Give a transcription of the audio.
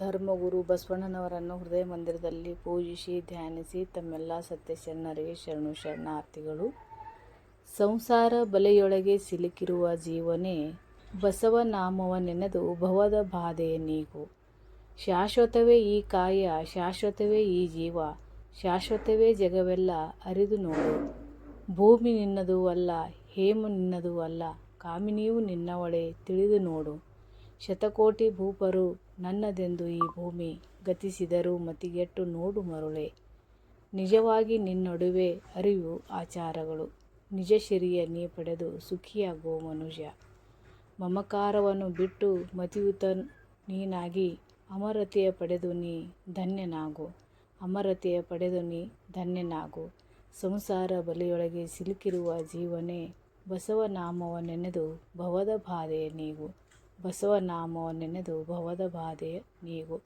ಧರ್ಮಗುರು ಬಸವಣ್ಣನವರನ್ನು ಹೃದಯ ಮಂದಿರದಲ್ಲಿ ಪೂಜಿಸಿ ಧ್ಯಾನಿಸಿ ತಮ್ಮೆಲ್ಲ ಸತ್ಯಶರಣರಿಗೆ ಶರಣು ಶರಣಾರ್ಥಿಗಳು. ಸಂಸಾರ ಬಲೆಯೊಳಗೆ ಸಿಲುಕಿರುವ ಜೀವನೇ ಬಸವನಾಮವ ನೆನೆದು ಭವದ ಬಾಧೆಯ ನೀಗು. ಶಾಶ್ವತವೇ ಈ ಕಾಯ ಶಾಶ್ವತವೇ ಈ ಜೀವ, ಶಾಶ್ವತವೇ ಜಗವೆಲ್ಲ ಅರಿದು ನೋಡು. ಭೂಮಿ ನಿನ್ನದು ಅಲ್ಲ, ಹೇಮ ನಿನ್ನದು ಅಲ್ಲ, ಕಾಮಿನಿಯೂ ನಿನ್ನವಳೆ ತಿಳಿದು ನೋಡು. ಶತಕೋಟಿ ಭೂಪರು ನನ್ನದೆಂದು ಈ ಭೂಮಿ ಗತಿಸಿದರು ಮತಿಗೆಟ್ಟು ನೋಡು ಮರುಳೆ. ನಿಜವಾಗಿ ನಿನ್ನೊಡುವೆ ಅರಿವು ಆಚಾರಗಳು. ನಿಜ ಶಿರಿಯ ನೀ ಪಡೆದು ಸುಖಿಯಾಗೋ ಮನುಷ್ಯ. ಮಮಕಾರವನ್ನು ಬಿಟ್ಟು ಮತಿಯುತ ನೀನಾಗಿ ಅಮರತೆಯ ಪಡೆದು ನೀ ಧನ್ಯನಾಗು. ಅಮರತೆಯ ಪಡೆದು ನೀ ಧನ್ಯನಾಗು. ಸಂಸಾರ ಬಲಿಯೊಳಗೆ ಸಿಲುಕಿರುವ ಜೀವನೇ ಬಸವನಾಮವ ನೆನೆದು ಭವದ ಬಾಧೆಯ ನೀಗು. ಬಸವನಾಮವ ನೆನೆದು ಭವದ ಬಾಧೆ ನೀಗು.